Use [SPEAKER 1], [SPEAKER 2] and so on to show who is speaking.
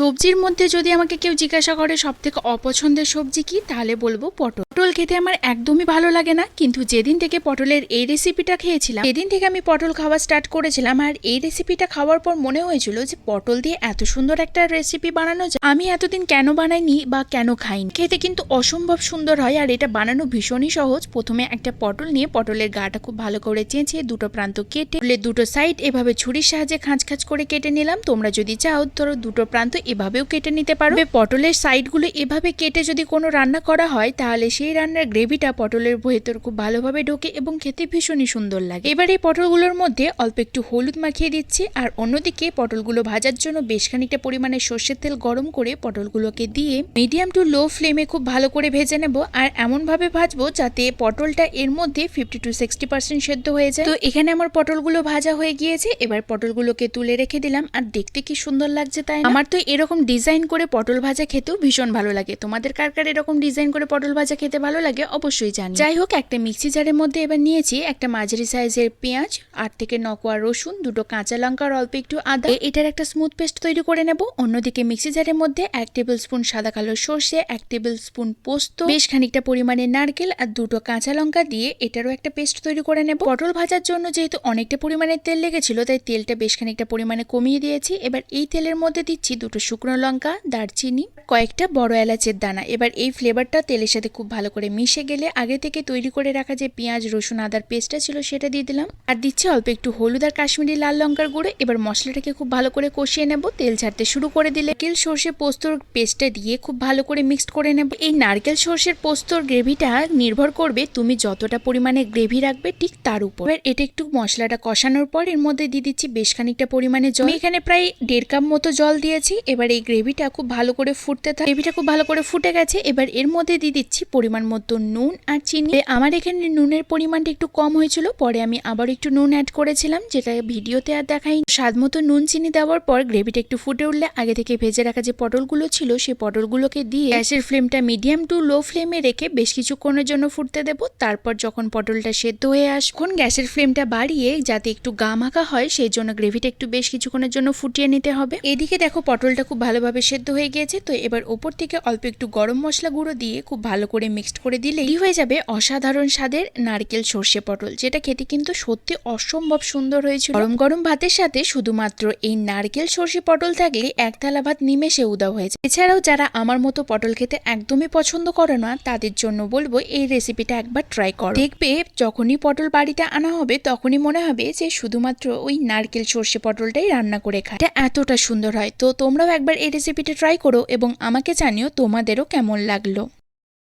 [SPEAKER 1] সবজির মধ্যে যদি আমাকে কেউ জিজ্ঞাসা করে সব থেকে অপছন্দের সবজি কি, তাহলে বলব পটল। পটল খেতে আমার একদমই ভালো লাগে না, কিন্তু যেদিন থেকে পটলের এই রেসিপিটা খেয়েছিলাম, সেদিন থেকে আমি পটল খাওয়া স্টার্ট করেছিলাম আর এই রেসিপিটা খাওয়ার পর মনে হয়েছিল যে পটল দিয়ে এত সুন্দর একটা রেসিপি বানানো যায়। আমি এতদিন কেন বানাইনি বা কেন খাইনি? খেতে কিন্তু অসম্ভব সুন্দর হয় আর এটা বানানো ভীষণই সহজ। প্রথমে একটা পটল নিয়ে পটলের গাটা খুব ভালো করে চেঁচিয়ে দুটো প্রান্ত কেটে, দুটো সাইড এভাবে ছুরির সাহায্যে খাঁচ খাঁচ করে কেটে নিলাম। তোমরা যদি চাও ধরো দুটো প্রান্ত এভাবেও কেটে নিতে পারো। পটলের সাইডগুলো এভাবে কেটে যদি কোনো রান্না করা হয়, তাহলে সেই রান্নার গ্রেভিটা পটলের ভেতর খুব ভালোভাবে ঢোকে এবং খেতে ভীষণই সুন্দর লাগে। এবার এই পটলগুলোর মধ্যে অল্প একটু হলুদ মাখিয়ে দিচ্ছি আর অন্যদিকে পটলগুলো ভাজার জন্য বেশ খানিকটা পরিমাণে সর্ষের তেল গরম করে পটলগুলোকে দিয়ে মিডিয়াম টু লো ফ্লেমে খুব ভালো করে ভেজে নেব আর এমনভাবে ভাজবো যাতে পটলটা এর মধ্যে ফিফটি টু সিক্সটি পার্সেন্ট সেদ্ধ হয়ে যায়। তো এখানে আমার পটলগুলো ভাজা হয়ে গিয়েছে। এবার পটলগুলোকে তুলে রেখে দিলাম। আর দেখতে কি সুন্দর লাগছে তাই আমার তো এরকম ডিজাইন করে পটল ভাজা খেতেও ভীষণ ভালো লাগে। তোমাদের কার কার এরকম ডিজাইন করে পটল ভাজা খেতে ভালো লাগে অবশ্যই জানি যাই হোক, একটা মিক্সি জারের মধ্যে এবার নিয়েছি একটা মাঝারি সাইজের পেঁয়াজ, আট থেকে নকোয়া রসুন, দুটো কাঁচা লঙ্কা আর অল্প একটু আদা। এটার একটা স্মুথ পেস্ট তৈরি করে নেব। অন্যদিকে মিক্সি জারের মধ্যে এক টেবিল স্পুন সাদা কালো সর্ষে, এক টেবিল স্পুন পোস্ত, বেশ খানিকটা পরিমাণে নারকেল আর দুটো কাঁচা লঙ্কা দিয়ে এটারও একটা পেস্ট তৈরি করে নেব। পটল ভাজার জন্য যেহেতু অনেকটা পরিমাণে তেল লেগেছিল, তাই তেলটা বেশ খানিকটা পরিমাণে কমিয়ে দিয়েছি। এবার এই তেলের মধ্যে দিচ্ছি দুটো শুকনো লঙ্কা, দারচিনি, কয়েকটা বড় এলাচের দানা। এবার এই ফ্লেভারটা তেলের সাথে খুব ভালো করে মিশে গেলে আগে থেকে তৈরি করে রাখা যে পেঁয়াজ, রসুন, আদার পেস্টটা ছিল সেটা দিয়ে দিলাম। আর দিচ্ছি অল্প একটু হলুদ আর কাশ্মীরি লাল লঙ্কার গুঁড়ো। এবার মশলাটাকে খুব ভালো করে কষিয়ে নেব। তেল ছাড়তে শুরু করে দিলে নারকেল, সর্ষে পোস্তর পেস্টটা দিয়ে খুব ভালো করে মিক্সড করে নেব। এই নারকেল, সর্ষের পোস্তর গ্রেভিটা নির্ভর করবে তুমি যতটা পরিমাণে গ্রেভি রাখবে ঠিক তার উপর। এবার এটা একটু মশলাটা কষানোর পর এর মধ্যে দিয়ে দিচ্ছি বেশ খানিকটা পরিমাণে জল। এখানে প্রায় দেড় কাপ মতো জল দিয়েছি। এবার এই গ্রেভিটা খুব ভালো করে ফুটতে থাকে গ্রেভিটা খুব ভালো করে ফুটে গেছে। এবার এর মধ্যে দিয়ে দিচ্ছি পরিমাণ মতো নুন আর চিনি। আমার এখানে নুনের পরিমাণটা একটু কম হয়েছিল। পরে আমি আবার একটু নুন অ্যাড করেছিলাম, যেটা ভিডিওতে আর দেখাই স্বাদ মতো নুন, চিনি দেওয়ার পর গ্রেভিটা একটু ফুটে উঠলে আগে থেকে ভেজে রাখা যে পটলগুলো ছিল সেই পটলগুলোকে দিয়ে গ্যাসের ফ্লেমটা মিডিয়াম টু লো ফ্লেমে রেখে বেশ কিছুক্ষণের জন্য ফুটতে দেবো। তারপর যখন পটলটা সেদ্ধ হয়ে আসখন গ্যাসের ফ্লেমটা বাড়িয়ে যাতে একটু গা মাখা হয়, সেই জন্য গ্রেভিটা একটু বেশ কিছুক্ষণের জন্য ফুটিয়ে নিতে হবে। এদিকে দেখো পটলটা খুব ভালোভাবে সেদ্ধ হয়ে গিয়েছে, তো এবার ওপর থেকে অল্প একটু গরম মশলা গুঁড়ো দিয়ে খুব ভালো করে মিক্সড করে দিলেই হয়ে যাবে অসাধারণ স্বাদের নারকেল সর্ষে পটল, যেটা খেতে কিন্তু সত্যি অসম্ভব সুন্দর হয়েছিল। গরম গরম ভাতের সাথে শুধুমাত্র এই নারকেল সর্ষে পটল থাকলে এক থালা ভাত নিমেষে উদাও হয়েছে এছাড়াও যারা আমার মতো পটল খেতে একদমই পছন্দ করে না, তাদের জন্য বলব এই রেসিপিটা একবার ট্রাই করো। দেখবে যখনই পটল বাড়িতে আনা হবে, তখনই মনে হবে যে শুধুমাত্র ওই নারকেল সর্ষে পটলটাই রান্না করে খায়। এটা এতটা সুন্দর হয়, তো তোমরাও একবার এই রেসিপিটা ট্রাই করো এবং আমাকে জানিও তোমাদেরও কেমন লাগল।